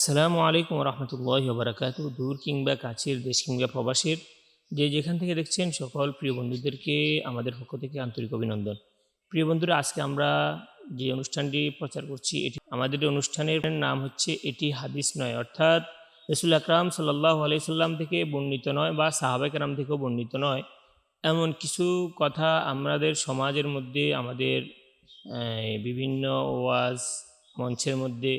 আসসালামু আলাইকুম রহমতুল্লাহ বারাকাত দূর কিংবা কাছের, দেশ কিংবা প্রবাসের, যে যেখান থেকে দেখছেন সকল প্রিয় বন্ধুদেরকে আমাদের পক্ষ থেকে আন্তরিক অভিনন্দন। প্রিয় বন্ধুরা, আজকে আমরা যে অনুষ্ঠানটি প্রচার করছি, এটি আমাদের অনুষ্ঠানের নাম হচ্ছে এটি হাদিস নয়। অর্থাৎ রসুল আকরাম সাল্লাহ আলাইসাল্লাম থেকে বর্ণিত নয় বা সাহাবাকরাম থেকেও বর্ণিত নয়। এমন কিছু কথা আমাদের সমাজের মধ্যে, আমাদের বিভিন্ন ওয়াজ মঞ্চের মধ্যে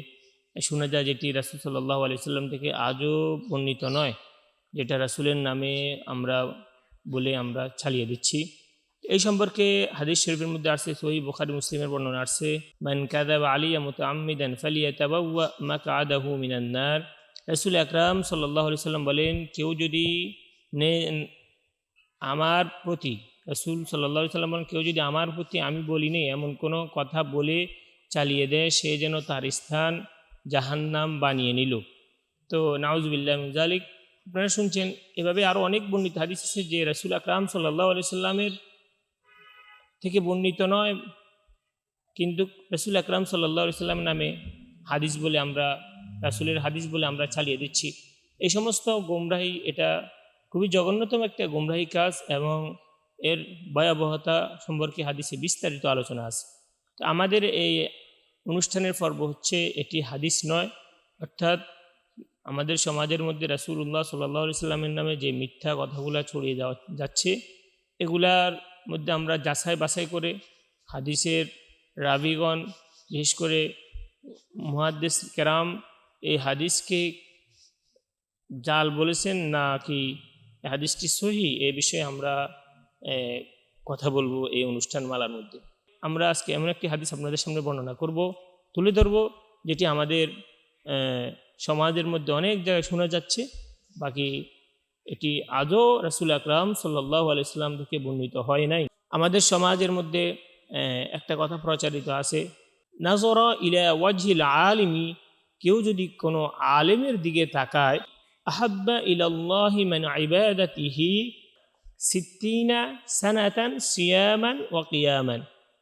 শোনা যায় যেটি রাসুল সাল্লাহ আলাইসাল্লাম থেকে আজও বর্ণিত নয়, যেটা রাসুলের নামে আমরা বলে আমরা চালিয়ে দিচ্ছি। এই সম্পর্কে হাদিস শরীফের মধ্যে আসছে সহি বোখারি মুসলিমের বর্ণনা আসছে, মান কাদাব আলিয়া মুতাআম্মিদান ফালিয়াতাবাওয়া মাকআদাহু মিনান নার। রাসূল আকরাম সাল্লাল্লাহু আলাইহি সাল্লাম বলেন, কেউ যদি নে, আমার প্রতি, রাসূল আলাইহি সাল্লাম বলেন, কেউ যদি আমার প্রতি আমি বলি নেই এমন কোনো কথা বলে চালিয়ে দেয়, সে যেন তার স্থান জাহান্নাম বানিয়ে নিল। তো নাউজবিল্লাহ জালিক আপনারা শুনছেন এভাবে আরও অনেক বর্ণিত হাদিস আছে যে রাসুল আকরাম সাল্লাহ আলি সাল্লামের থেকে বর্ণিত নয়, কিন্তু রসুল আকরাম সাল্লাহ আলি নামে হাদিস বলে আমরা, রাসুলের হাদিস বলে আমরা চালিয়ে দিচ্ছি। এই সমস্ত গোমরাহি, এটা খুবই জঘন্যতম একটা গোমরাহি কাজ এবং এর ভয়াবহতা সম্পর্কে হাদিসে বিস্তারিত আলোচনা আছে। তো আমাদের এই অনুষ্ঠানের পর্ব হচ্ছে, এটি হাদিস নয়। অর্থাৎ আমাদের সমাজের মধ্যে রাসুল্লাহ সাল্লাহ সাল্লামের নামে যে মিথ্যা কথাগুলো ছড়িয়ে যাওয়া যাচ্ছে, এগুলার মধ্যে আমরা যাচাই বাছাই করে হাদিসের রাবিগণ, বিশেষ করে মুহাদ্দেস কেরাম, এই হাদিসকে জাল বলেছেন না কি হাদিসটি সহি? এ বিষয়ে আমরা কথা বলব এই অনুষ্ঠান মালার মধ্যে। আমরা আজকে এমন একটি হাদিস আপনাদের সামনে বর্ণনা করব, তুলে ধরব, যেটি আমাদের সমাজের মধ্যে অনেক জায়গায় শোনা যাচ্ছে। বাকি এটি আজও রাসুল আকরাম সাল্লাহ আলাইসাল্লাম থেকে বর্ণিত হয় নাই। আমাদের সমাজের মধ্যে একটা কথা প্রচারিত আছে নাজরা ইলা ওয়াজিল আলিমি কেউ যদি কোনো আলেমের দিকে তাকায়, আহাব্বা ইলাল্লাহি মান ইবাদাতিহি সিদ্দিনা সানাতান সিয়ামান ওয়া কিয়ামান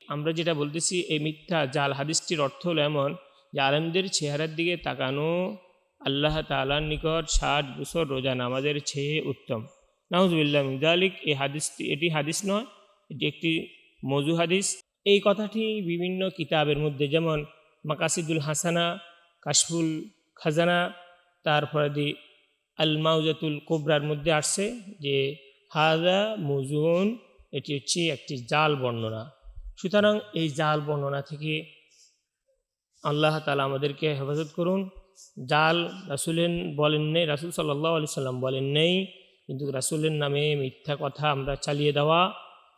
আমরা যেটা বলতেছি, এই মিথ্যা জাল হাদিসটির অর্থ হলো এমন, যে আলেমদের চেহারার দিকে তাকানো আল্লাহ তালার নিকট ষাট বছর রোজা নামাজের চেয়ে উত্তম। নাউজুবিল্লাহ মিজালিক এই হাদিসটি, এটি হাদিস নয়, এটি একটি মজু হাদিস। এই কথাটি বিভিন্ন কিতাবের মধ্যে, যেমন মাকাসিদুল হাসানা, কাশফুল খাজানা, তারপরে দি আল মাউজাতুল কোবরার মধ্যে আসছে যে হাদা মজুন এটি হচ্ছে একটি জাল বর্ণনা। সুতরাং এই জাল বর্ণনা থেকে আল্লাহ তালা আমাদেরকে হেফাজত করুন। জাল রাসুলেন বলেন নেই, রাসুল সাল্লাহ আলি সাল্লাম বলেন নেই, কিন্তু রাসুলের নামে মিথ্যা কথা আমরা চালিয়ে দেওয়া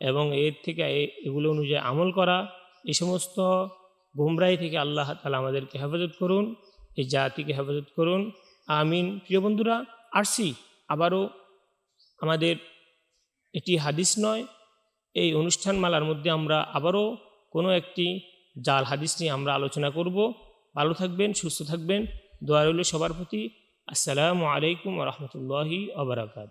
এবং এর থেকে এগুলো অনুযায়ী আমল করা এই সমস্ত গুমরাই থেকে আল্লাহ তালা আমাদেরকে হেফাজত করুন, এই জাতিকে হেফাজত করুন। আমিন। প্রিয় বন্ধুরা আরসি আবারও আমাদের এটি হাদিস নয় এই অনুষ্ঠান মালার মধ্যে আমরা আবারও কোনো একটি জাল হাদিস নিয়ে আমরা আলোচনা করব। ভালো থাকবেন, সুস্থ থাকবেন। দোয়া সবার প্রতি। আসসালামু আলাইকুম রহমতুল্লাহি আবরাকাত